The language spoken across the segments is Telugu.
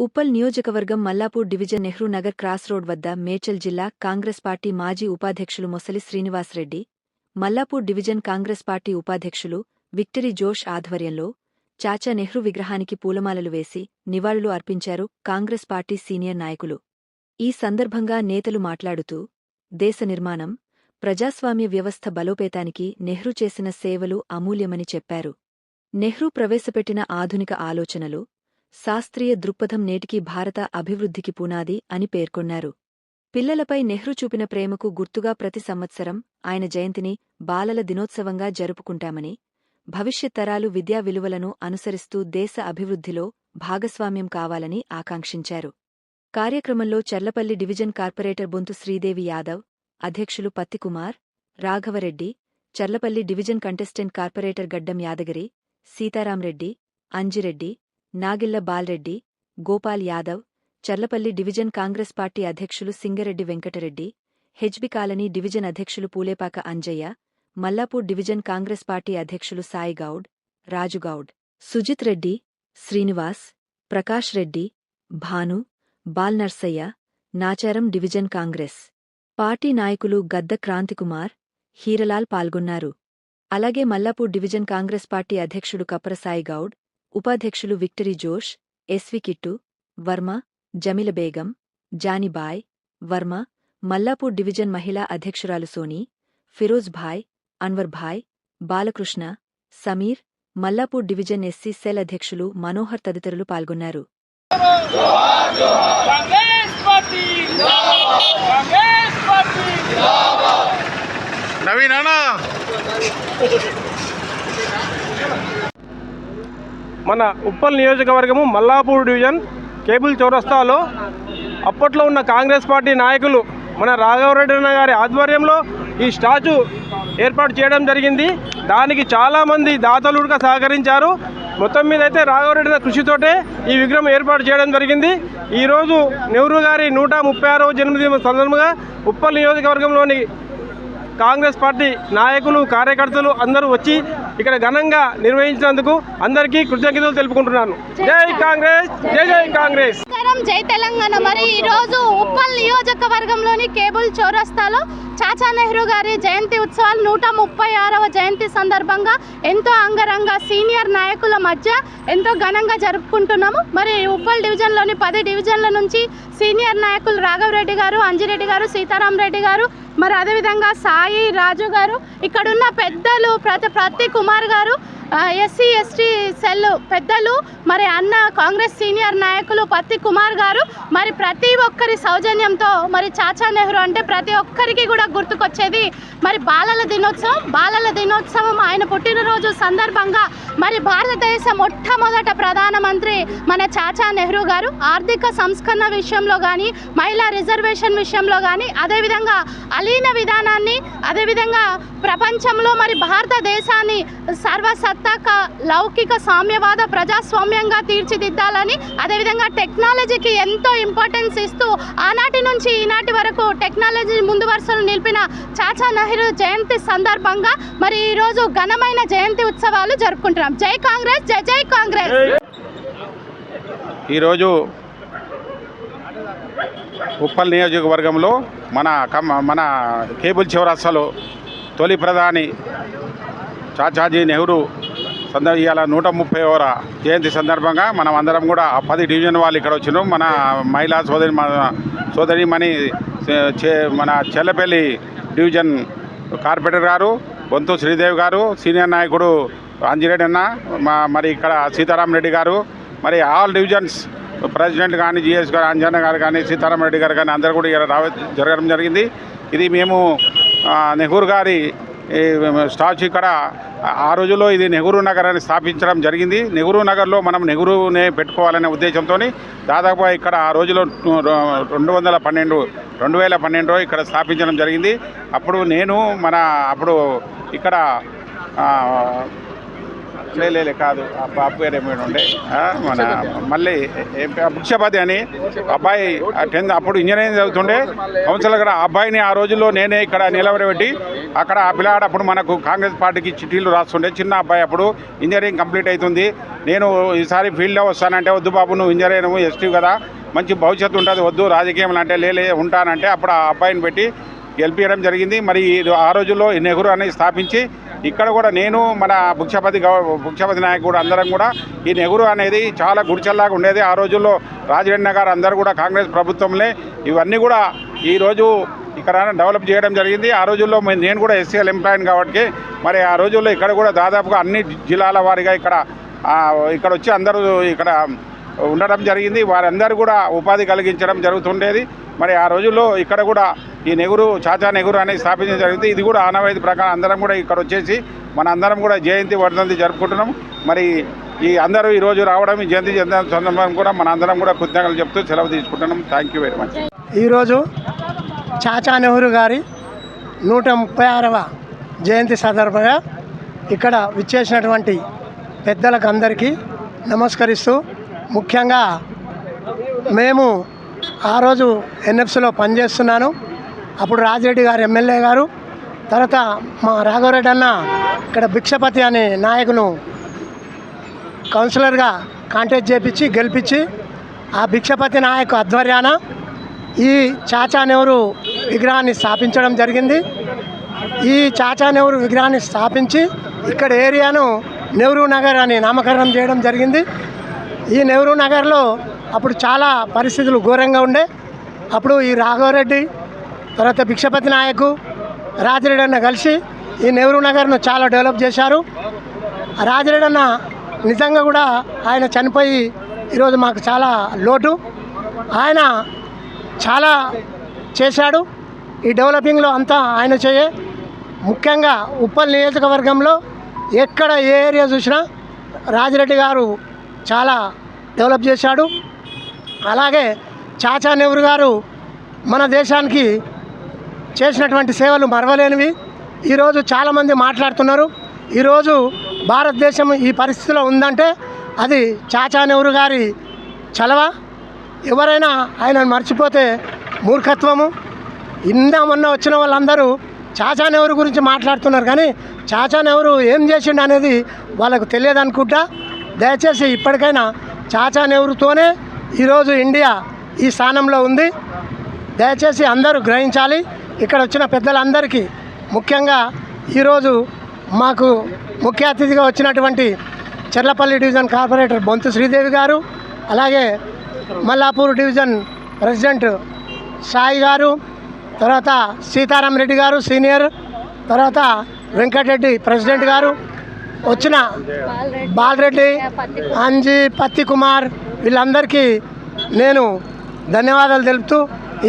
ఉప్పల్ నియోజకవర్గం Mallapur division Nehru Nagar cross road వద్ద మేడ్చల్ జిల్లా కాంగ్రెస్ పార్టీ మాజీ ఉపాధ్యక్షులు మొసలి శ్రీనివాసరెడ్డి మల్లాపూర్ డివిజన్ కాంగ్రెస్ పార్టీ ఉపాధ్యక్షులు విక్టరీ జోష్ ఆధ్వర్యంలో చాచా నెహ్రూ విగ్రహానికి పూలమాలలు వేసి నివాళులు అర్పించారు కాంగ్రెస్ పార్టీ సీనియర్ నాయకులు. ఈ సందర్భంగా నేతలు మాట్లాడుతూ దేశ నిర్మాణం ప్రజాస్వామ్య వ్యవస్థ బలోపేతానికి నెహ్రూ చేసిన సేవలు అమూల్యమని చెప్పారు. నెహ్రూ ప్రవేశపెట్టిన ఆధునిక ఆలోచనలు శాస్త్రీయ దృక్పథం నేటికీ భారత అభివృద్ధికి పునాది అని పేర్కొన్నారు. పిల్లలపై నెహ్రూ చూపిన ప్రేమకు గుర్తుగా ప్రతి సంవత్సరం ఆయన జయంతిని బాలల దినోత్సవంగా జరుపుకుంటామని భవిష్యత్ తరాలు విద్యా విలువలను అనుసరిస్తూ దేశ అభివృద్ధిలో భాగస్వామ్యం కావాలని ఆకాంక్షించారు. కార్యక్రమంలో చర్లపల్లి డివిజన్ కార్పొరేటర్ బొంతు శ్రీదేవి యాదవ్ అధ్యక్షులు Pattikumar Raghavareddy Cherlapally division contestant corporator Gaddam Yadagiri Sitaramreddy Anjireddy Nagilla Balreddy Gopal Yadav Cherlapally division Congress party అధ్యక్షులు Singareddy Venkatareddy HB colony division అధ్యక్షులు పూలేపాక అంజయ్య మల్లాపూర్ డివిజన్ కాంగ్రెస్ పార్టీ అధ్యక్షులు సాయిగౌడ్ రాజుగౌడ్ సుజిత్ రెడ్డి శ్రీనివాస్ ప్రకాష్ రెడ్డి భాను బాల్నర్సయ్య నాచారం డివిజన్ కాంగ్రెస్ పార్టీ నాయకులు గద్ద క్రాంతికుమార్ హీరలాల్ పాల్గొన్నారు. అలాగే మల్లాపూర్ డివిజన్ కాంగ్రెస్ పార్టీ అధ్యక్షుడు కప్రసాయిగౌడ్ ఉపాధ్యక్షులు Victory Josh SV Kittu Varma Jamila Begum Janibai Varma Mallapur division మహిళా అధ్యక్షురాలు Soni Firoz Bhai Anwar Bhai Balakrishna Sameer Mallapur division SC cell అధ్యక్షులు మనోహర్ తదితరులు పాల్గొన్నారు పార్టీ కాంగ్రెస్ పార్టీ నవీన్ అన్న మన ఉప్పల్ నియోజకవర్గము మల్లాపూర్ డివిజన్ కేబుల్ చౌరస్తాలో అప్పట్లో ఉన్న కాంగ్రెస్ పార్టీ నాయకులు మన రాఘవరెడ్డి గారి ఆధ్వర్యంలో ఈ స్టాచ్యూ ఏర్పాటు చేయడం జరిగింది. దానికి చాలామంది దాతలుగా సహకరించారు. మొత్తం మీద అయితే రాఘవరెడ్డి కృషితోటే ఈ విగ్రహం ఏర్పాటు చేయడం జరిగింది. ఈరోజు నెహ్రూ గారి నూట ముప్పై ఆరవ జన్మదిన సందర్భంగా ఉప్పల్ నియోజకవర్గంలోని కాంగ్రెస్ పార్టీ నాయకులు కార్యకర్తలు అందరూ వచ్చి ఇక్కడ ఘనంగా నిర్వహించినందుకు అందరికీ కృతజ్ఞతలు తెలుపుకుంటున్నాను. జై కాంగ్రెస్ జై జై కాంగ్రెస్. జై తెలంగాణ. మరి ఈ రోజు ఉప్పల్ నియోజకవర్గంలోని కేబుల్ చౌరస్తాలో చాచా నెహ్రూ గారి జయంతి ఉత్సవాలు నూట ముప్పై ఆరవ జయంతి సందర్భంగా ఎంతో అంగరంగ సీనియర్ నాయకుల మధ్య ఎంతో ఘనంగా జరుపుకుంటున్నాము. మరి ఉప్పల్ డివిజన్లోని పది డివిజన్ల నుంచి సీనియర్ నాయకులు రాఘవరెడ్డి గారు అంజిరెడ్డి గారు సీతారాం రెడ్డి గారు మరి అదేవిధంగా సాయి రాజు గారు ఇక్కడున్న పెద్దలు ప్రతి ప్రతి కుమార్ గారు ఎస్సీ ఎస్టీ సెల్ పెద్దలు మరి అన్న కాంగ్రెస్ సీనియర్ నాయకులు పత్తి కుమార్ గారు మరి ప్రతి ఒక్కరి సౌజన్యంతో మరి చాచా నెహ్రూ అంటే ప్రతి ఒక్కరికి కూడా గుర్తుకొచ్చేది మరి బాలల దినోత్సవం బాలల దినోత్సవం ఆయన పుట్టినరోజు సందర్భంగా మరి భారతదేశ మొట్టమొదట ప్రధానమంత్రి మన చాచా నెహ్రూ గారు ఆర్థిక సంస్కరణ విషయంలో కానీ మహిళా రిజర్వేషన్ విషయంలో కానీ అదేవిధంగా అలీన విధానాన్ని అదేవిధంగా ప్రపంచంలో మరి భారతదేశాన్ని సర్వసత్తాక లౌకిక సామ్యవాద ప్రజాస్వామ్యంగా తీర్చిదిద్దాలని అదేవిధంగా టెక్నాలజీకి ఎంతో ఇంపార్టెన్స్ ఇస్తూ ఆనాటి నుంచి ఈనాటి వరకు టెక్నాలజీ ముందు వరుసలు నిలిపిన చాచా నెహ్రూ జయంతి సందర్భంగా మరి ఈరోజు ఘనమైన జయంతి ఉత్సవాలు జరుపుకుంటున్నాం. జై కాంగ్రెస్ జై జై కాంగ్రెస్! ఈరోజు ఉప్పల్ నియోజకవర్గంలో మన కమ్ మన కేబుల్ చౌరస్తాలో తొలి ప్రధాని చాచాజీ నెహ్రూ సంద ఇవాళ నూట ముప్పై ఓవర జయంతి సందర్భంగా మనం అందరం కూడా ఆ పది డివిజన్ వాళ్ళు ఇక్కడ వచ్చినాం. మన మహిళా సోదరి మన సోదరిమణి చే- చే- మన చెల్లపల్లి డివిజన్ కార్పొరేటర్ గారు బొంతు శ్రీదేవి గారు సీనియర్ నాయకుడు అంజిరెడ్డి అన్న మా మరి ఇక్కడ సీతారాం రెడ్డి గారు మరి ఆల్ డివిజన్స్ ప్రెసిడెంట్ కానీ జిఎస్ గారు అంజన్న గారు కానీ సీతారాం రెడ్డి గారు కానీ అందరూ కూడా ఇక్కడ రావ జరగడం జరిగింది. ఇది మేము నెహ్రూ గారి స్టాచ్యూ ఇక్కడ ఆ రోజుల్లో ఇది నెహ్రూ నగర్ అని స్థాపించడం జరిగింది. నెహ్రూ నగర్లో మనం నెహ్రూనే పెట్టుకోవాలనే ఉద్దేశంతో దాదాపు ఇక్కడ ఆ రోజులో రెండు వందల పన్నెండు రెండు వేల పన్నెండులో ఇక్కడ స్థాపించడం జరిగింది. అప్పుడు నేను మన అప్పుడు ఇక్కడ ఆ, లే లే కాదు. ఆ బాబు గారు ఏమైనా ఉండే. మన మళ్ళీ ఏం భిక్షపతి అని అబ్బాయి టెన్త్ అప్పుడు ఇంజనీరింగ్ చదువుతుండే. కౌన్సిలర్ గారు అబ్బాయిని ఆ రోజుల్లో నేనే ఇక్కడ నిలబడబెట్టి అక్కడ ఆ పిల్లాడు అప్పుడు మనకు కాంగ్రెస్ పార్టీకి చిట్టీలు రాస్తుండే. చిన్న అబ్బాయి అప్పుడు ఇంజనీరింగ్ కంప్లీట్ అవుతుంది నేను ఈసారి ఫీల్డ్లో వస్తానంటే వద్దు బాబు నువ్వు ఇంజనీరింగ్ ఎస్టీ కదా. మంచి భవిష్యత్తు ఉంటుంది వద్దు రాజకీయం అంటే లేలే ఉంటానంటే అప్పుడు ఆ అబ్బాయిని పెట్టి గెలిపించడం జరిగింది. మరి ఆ రోజుల్లో ఈ నెహ్రూ అనేది స్థాపించి ఇక్కడ కూడా నేను మన భుక్షపతి గౌ భుక్షపతి నాయక్ కూడా అందరం కూడా ఈ నెహ్రూ అనేది చాలా గుడిచెల్లాగా ఉండేది. ఆ రోజుల్లో రాజరెడ్డి గారు అందరూ కూడా కాంగ్రెస్ ప్రభుత్వంలో. ఇవన్నీ కూడా ఈరోజు ఇక్కడ డెవలప్ చేయడం జరిగింది. ఆ రోజుల్లో నేను కూడా ఎస్సీఎల్ ఎంప్లాయన్ కాబట్టి మరి ఆ రోజుల్లో ఇక్కడ కూడా దాదాపుగా అన్ని జిల్లాల వారిగా ఇక్కడ ఇక్కడ వచ్చి అందరూ ఇక్కడ ఉండడం జరిగింది. వారందరూ కూడా ఉపాధి కలిగించడం జరుగుతుండేది. మరి ఆ రోజుల్లో ఇక్కడ కూడా ఈ నెహ్రూ చాచా నెహ్రూ అనేది స్థాపించడం జరిగింది. ఇది కూడా ఆనవాయితీ ప్రకారం అందరం కూడా ఇక్కడ వచ్చేసి మన అందరం కూడా జయంతి వర్ధంతి జరుపుకుంటున్నాం మరి ఈ అందరూ ఈ రోజు రావడం ఈ జయంతి జయంతి సందర్భం కూడా మన అందరం కూడా కృతజ్ఞతలు చెప్తూ సెలవు తీసుకుంటున్నాం థ్యాంక్ యూ వెరీ మచ్ ఈరోజు చాచా నెహ్రూ గారి నూట ముప్పై ఆరవ జయంతి సందర్భంగా ఇక్కడ విచ్చేసినటువంటి పెద్దలకు అందరికీ నమస్కరిస్తూ ముఖ్యంగా మేము ఆ రోజు ఎన్ఎఫ్సిలో పనిచేస్తున్నాను. అప్పుడు రాజిరెడ్డి గారు ఎమ్మెల్యే గారు తర్వాత మా రాఘవరెడ్డి అన్న ఇక్కడ భిక్షపతి అనే నాయకును కౌన్సిలర్గా కాంటాక్ట్ చేపించి గెలిపించి ఆ భిక్షపతి నాయకు ఆధ్వర్యాన ఈ చాచా నెహ్రు విగ్రహాన్ని స్థాపించడం జరిగింది. ఈ చాచా నెహ్రూ విగ్రహాన్ని స్థాపించి ఇక్కడ ఏరియాను నెహ్రూ నగర్ అని నామకరణం చేయడం జరిగింది. ఈ నెహ్రూ నగర్లో అప్పుడు చాలా పరిస్థితులు ఘోరంగా ఉండే. అప్పుడు ఈ రాఘవరెడ్డి తర్వాత భిక్షపతి నాయకు రాజిరెడ్డి అన్న కలిసి ఈ నెహ్రూ నగర్ను చాలా డెవలప్ చేశారు. రాజిరెడ్డి అన్న నిజంగా కూడా ఆయన చనిపోయి ఈరోజు మాకు చాలా లోటు. ఆయన చాలా చేశాడు. ఈ డెవలపింగ్లో అంతా ఆయన చేయే. ముఖ్యంగా ఉప్పల్ నియోజకవర్గంలో ఎక్కడ ఏ ఏరియా చూసినా రాజిరెడ్డి గారు చాలా డెవలప్ చేశాడు. అలాగే చాచా నెహ్రూ గారు మన దేశానికి చేసినటువంటి సేవలు మరవలేనివి. ఈరోజు చాలామంది మాట్లాడుతున్నారు. ఈరోజు భారతదేశం ఈ పరిస్థితిలో ఉందంటే అది చాచా నెహ్రూ గారి చలవ. ఎవరైనా ఆయనను మర్చిపోతే మూర్ఖత్వము. ఇందా మొన్న వచ్చిన వాళ్ళందరూ చాచా నెహ్రూ గురించి మాట్లాడుతున్నారు. కానీ చాచా నెహ్రూ ఏం చేసిండు అనేది వాళ్ళకు తెలియదు అనుకుంటా దయచేసి ఇప్పటికైనా చాచా నెహ్రూతోనే ఈరోజు ఇండియా ఈ స్థానంలో ఉంది. దయచేసి అందరూ గ్రహించాలి. ఇక్కడ వచ్చిన పెద్దలందరికీ ముఖ్యంగా ఈరోజు మాకు ముఖ్య అతిథిగా వచ్చినటువంటి చెర్లపల్లి డివిజన్ కార్పొరేటర్ బొంతు శ్రీదేవి గారు అలాగే మల్లాపూర్ డివిజన్ ప్రెసిడెంట్ సాయి గారు తర్వాత సీతారాం రెడ్డి గారు సీనియర్ తర్వాత వెంకటరెడ్డి ప్రెసిడెంట్ గారు వచ్చిన బాలరెడ్డి అంజీ పత్తి కుమార్ వీళ్ళందరికీ నేను ధన్యవాదాలు తెలుపుతూ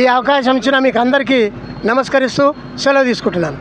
ఈ అవకాశం ఇచ్చిన మీకు అందరికీ నమస్కరిస్తూ సెలవు తీసుకుంటున్నాను.